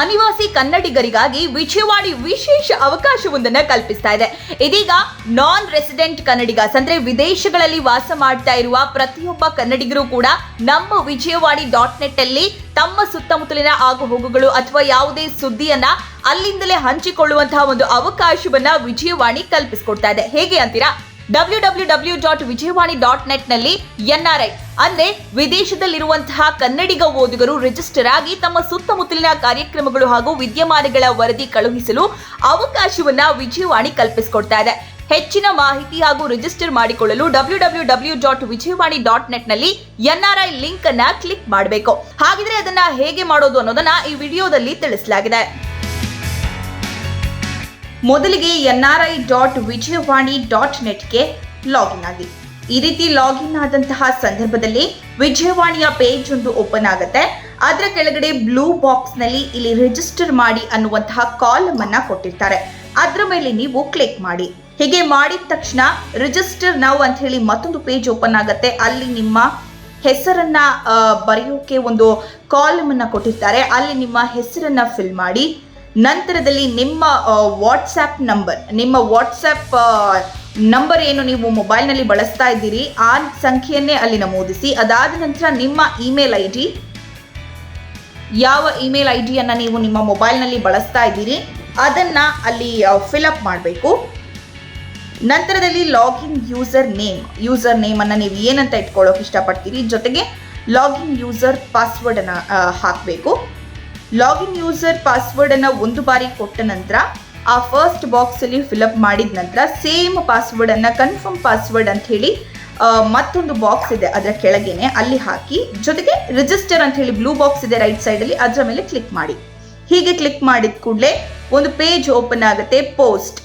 ಅನಿವಾಸಿ ಕನ್ನಡಿಗರಿಗಾಗಿ ವಿಜಯವಾಡಿ ವಿಶೇಷ ಅವಕಾಶವೊಂದನ್ನು ಕಲ್ಪಿಸ್ತಾ ಇದೆ. ಇದೀಗ ನಾನ್ ರೆಸಿಡೆಂಟ್ ಕನ್ನಡಿಗಸ್ ಅಂದ್ರೆ ವಿದೇಶಗಳಲ್ಲಿ ವಾಸ ಮಾಡ್ತಾ ಇರುವ ಪ್ರತಿಯೊಬ್ಬ ಕನ್ನಡಿಗರು ಕೂಡ ನಮ್ಮ ವಿಜಯವಾಡಿ ಡಾಟ್ ನೆಟ್ ಅಲ್ಲಿ ತಮ್ಮ ಸುತ್ತಮುತ್ತಲಿನ ಆಗು ಹೋಗುಗಳು ಅಥವಾ ಯಾವುದೇ ಸುದ್ದಿಯನ್ನ ಅಲ್ಲಿಂದಲೇ ಹಂಚಿಕೊಳ್ಳುವಂತಹ ಒಂದು ಅವಕಾಶವನ್ನ ವಿಜಯವಾಣಿ ಕಲ್ಪಿಸಿಕೊಡ್ತಾ ಇದೆ. ಹೇಗೆ ಅಂತೀರಾ? W W W dot Vijayavani dot NRI ಅಂದ್ರೆ ವಿದೇಶದಲ್ಲಿರುವಂತಹ ಕನ್ನಡಿಗ ಓದುಗರು ರಿಜಿಸ್ಟರ್ ಆಗಿ ತಮ್ಮ ಸುತ್ತಮುತ್ತಲಿನ ಕಾರ್ಯಕ್ರಮಗಳು ಹಾಗೂ ವಿದ್ಯಮಾನಗಳ ವರದಿ ಕಳುಹಿಸಲು ಅವಕಾಶವನ್ನ ವಿಜಯವಾಣಿ ಕಲ್ಪಿಸಿಕೊಡ್ತಾ ಇದೆ. ಹೆಚ್ಚಿನ ಮಾಹಿತಿ ಹಾಗೂ ರಿಜಿಸ್ಟರ್ ಮಾಡಿಕೊಳ್ಳಲು W W W dot Vijayavani dot ನೆಟ್ನಲ್ಲಿ NRI link ಅನ್ನ ಕ್ಲಿಕ್ ಮಾಡಬೇಕು. ಹಾಗಿದ್ರೆ ಅದನ್ನ ಹೇಗೆ ಮಾಡೋದು ಅನ್ನೋದನ್ನ ಈ ವಿಡಿಯೋದಲ್ಲಿ ತಿಳಿಸಲಾಗಿದೆ. ಮೊದಲಿಗೆ N R I dot Vijayavani dot ನೆಟ್ಗೆ login ಆಗಿ. ಈ ರೀತಿ ಲಾಗಿನ್ ಆದಂತಹ ಸಂದರ್ಭದಲ್ಲಿ ವಿಜಯವಾಣಿಯ ಪೇಜ್ ಒಂದು ಓಪನ್ ಆಗುತ್ತೆ. ಅದರ ಕೆಳಗಡೆ ಬ್ಲೂ ಬಾಕ್ಸ್ನಲ್ಲಿ ಇಲ್ಲಿ ರಿಜಿಸ್ಟರ್ ಮಾಡಿ ಅನ್ನುವಂತಹ ಕಾಲಮ್ ಅನ್ನ ಕೊಟ್ಟಿರ್ತಾರೆ. ಅದರ ಮೇಲೆ ನೀವು ಕ್ಲಿಕ್ ಮಾಡಿ. ಹೀಗೆ ಮಾಡಿದ ತಕ್ಷಣ ರಿಜಿಸ್ಟರ್ ನಾವು ಅಂತ ಹೇಳಿ ಮತ್ತೊಂದು ಪೇಜ್ ಓಪನ್ ಆಗುತ್ತೆ. ಅಲ್ಲಿ ನಿಮ್ಮ ಹೆಸರನ್ನ ಬರೆಯೋಕೆ ಒಂದು ಕಾಲಮ್ ಅನ್ನ ಕೊಟ್ಟಿರ್ತಾರೆ. ಅಲ್ಲಿ ನಿಮ್ಮ ಹೆಸರನ್ನ ಫಿಲ್ ಮಾಡಿ. ನಂತರದಲ್ಲಿ ನಿಮ್ಮ ವಾಟ್ಸ್ಆ್ಯಪ್ ನಂಬರ್ ನಿಮ್ಮ ವಾಟ್ಸ್ಆ್ಯಪ್ ನಂಬರ್ ಏನು ನೀವು ಮೊಬೈಲ್ನಲ್ಲಿ ಬಳಸ್ತಾ ಇದ್ದೀರಿ, ಆ ಸಂಖ್ಯೆಯನ್ನೇ ಅಲ್ಲಿ ನಮೂದಿಸಿ. ಅದಾದ ನಂತರ ನಿಮ್ಮ ಇಮೇಲ್ ಐ ಡಿ ಯಾವ ಇಮೇಲ್ ಐ ಡಿಯನ್ನು ನೀವು ನಿಮ್ಮ ಮೊಬೈಲ್ನಲ್ಲಿ ಬಳಸ್ತಾ ಇದ್ದೀರಿ, ಅದನ್ನು ಅಲ್ಲಿ ಫಿಲಪ್ ಮಾಡಬೇಕು. ನಂತರದಲ್ಲಿ ಲಾಗಿನ್ ಯೂಸರ್ ನೇಮ್ ಯೂಸರ್ ನೇಮನ್ನು ನೀವು ಏನಂತ ಇಟ್ಕೊಳ್ಳೋಕೆ ಇಷ್ಟಪಡ್ತೀರಿ, ಜೊತೆಗೆ ಲಾಗಿನ್ ಯೂಸರ್ ಪಾಸ್ವರ್ಡನ್ನು ಹಾಕಬೇಕು. ಲಾಗಿನ್ ಯೂಸರ್ ಪಾಸ್ವರ್ಡನ್ನು ಒಂದು ಬಾರಿ ಕೊಟ್ಟ ನಂತರ ಆ ಫಸ್ಟ್ ಬಾಕ್ಸಲ್ಲಿ ಫಿಲಪ್ ಮಾಡಿದ ನಂತರ ಸೇಮ್ ಪಾಸ್ವರ್ಡ್ ಅನ್ನ ಕನ್ಫರ್ಮ್ ಪಾಸ್ವರ್ಡ್ ಅಂತ ಹೇಳಿ ಮತ್ತೊಂದು ಬಾಕ್ಸ್ ಇದೆ ಅದರ ಕೆಳಗೇನೆ ಅಲ್ಲಿ ಹಾಕಿ, ಜೊತೆಗೆ ರಿಜಿಸ್ಟರ್ ಅಂತ ಹೇಳಿ ಬ್ಲೂ ಬಾಕ್ಸ್ ಇದೆ ರೈಟ್ ಸೈಡಲ್ಲಿ ಅದರ ಮೇಲೆ ಕ್ಲಿಕ್ ಮಾಡಿ. ಹೀಗೆ ಕ್ಲಿಕ್ ಮಾಡಿದ ಕೂಡಲೇ ಒಂದು ಪೇಜ್ ಓಪನ್ ಆಗುತ್ತೆ ಪೋಸ್ಟ್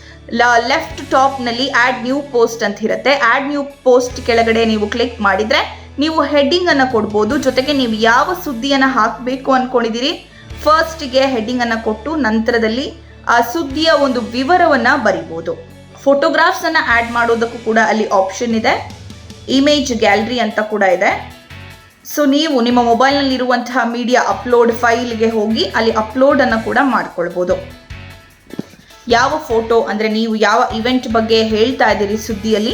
ಲೆಫ್ಟ್ ಟಾಪ್ನಲ್ಲಿ ಆ್ಯಡ್ ನ್ಯೂ ಪೋಸ್ಟ್ ಅಂತ ಇರುತ್ತೆ. ಆ್ಯಡ್ ನ್ಯೂ ಪೋಸ್ಟ್ ಕೆಳಗಡೆ ನೀವು ಕ್ಲಿಕ್ ಮಾಡಿದರೆ ನೀವು ಹೆಡ್ಡಿಂಗ್ ಅನ್ನು ಕೊಡ್ಬೋದು. ಜೊತೆಗೆ ನೀವು ಯಾವ ಸುದ್ದಿಯನ್ನು ಹಾಕಬೇಕು ಅನ್ಕೊಂಡಿದ್ದೀರಿ? ಫಸ್ಟಿಗೆ ಹೆಡ್ಡಿಂಗ್ ಅನ್ನು ಕೊಟ್ಟು ನಂತರದಲ್ಲಿ ಆ ಸುದ್ದಿಯ ಒಂದು ವಿವರವನ್ನ ಬರಿಬೋದು. ಫೋಟೋಗ್ರಾಫ್ಸ್ ಅನ್ನ ಆಡ್ ಮಾಡೋದಕ್ಕೂ ಕೂಡ ಅಲ್ಲಿ ಆಪ್ಷನ್ ಇದೆ. ಇಮೇಜ್ ಗ್ಯಾಲರಿ ಅಂತ ಕೂಡ ಇದೆ. ಸೊ ನೀವು ನಿಮ್ಮ ಮೊಬೈಲ್ನಲ್ಲಿರುವಂತಹ ಮೀಡಿಯಾ ಅಪ್ಲೋಡ್ ಫೈಲ್ಗೆ ಹೋಗಿ ಅಲ್ಲಿ ಅಪ್ಲೋಡ್ ಅನ್ನು ಕೂಡ ಮಾಡ್ಕೊಳ್ಬೋದು. ಯಾವ ಫೋಟೋ ಅಂದರೆ ನೀವು ಯಾವ ಇವೆಂಟ್ ಬಗ್ಗೆ ಹೇಳ್ತಾ ಇದ್ದೀರಿ ಸುದ್ದಿಯಲ್ಲಿ,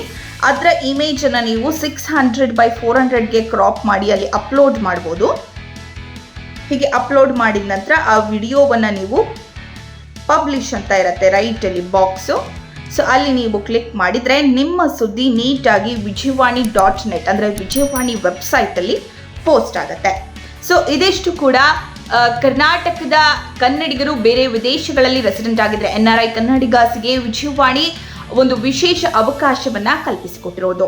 ಅದರ ಇಮೇಜನ್ನು ನೀವು ಸಿಕ್ಸ್ ಹಂಡ್ರೆಡ್ ಬೈ ಫೋರ್ ಹಂಡ್ರೆಡ್ಗೆ ಕ್ರಾಪ್ ಮಾಡಿ ಅಲ್ಲಿ ಅಪ್ಲೋಡ್ ಮಾಡ್ಬೋದು. ಹೀಗೆ ಅಪ್ಲೋಡ್ ಮಾಡಿದ ನಂತರ ಆ ವಿಡಿಯೋವನ್ನು ನೀವು ಪಬ್ಲಿಷ್ ಅಂತ ಇರುತ್ತೆ ರೈಟಲ್ಲಿ ಬಾಕ್ಸು ಸೊ ಅಲ್ಲಿ ನೀವು ಕ್ಲಿಕ್ ಮಾಡಿದರೆ ನಿಮ್ಮ ಸುದ್ದಿ ನೀಟಾಗಿ ವಿಜಯವಾಣಿ ಡಾಟ್ ನೆಟ್ ಅಂದರೆ ವಿಜಯವಾಣಿ ವೆಬ್ಸೈಟಲ್ಲಿ ಪೋಸ್ಟ್ ಆಗುತ್ತೆ. ಸೊ ಇದಿಷ್ಟು ಕೂಡ ಕರ್ನಾಟಕದ ಕನ್ನಡಿಗರು ಬೇರೆ ವಿದೇಶಗಳಲ್ಲಿ ರೆಸಿಡೆಂಟ್ ಆಗಿದ್ರೆ ಎನ್ ಆರ್ ಐ ಕನ್ನಡಿಗಾಸಿಗೆ ವಿಜಯವಾಣಿ ಒಂದು ವಿಶೇಷ ಅವಕಾಶವನ್ನು ಕಲ್ಪಿಸಿಕೊಟ್ಟಿರೋದು.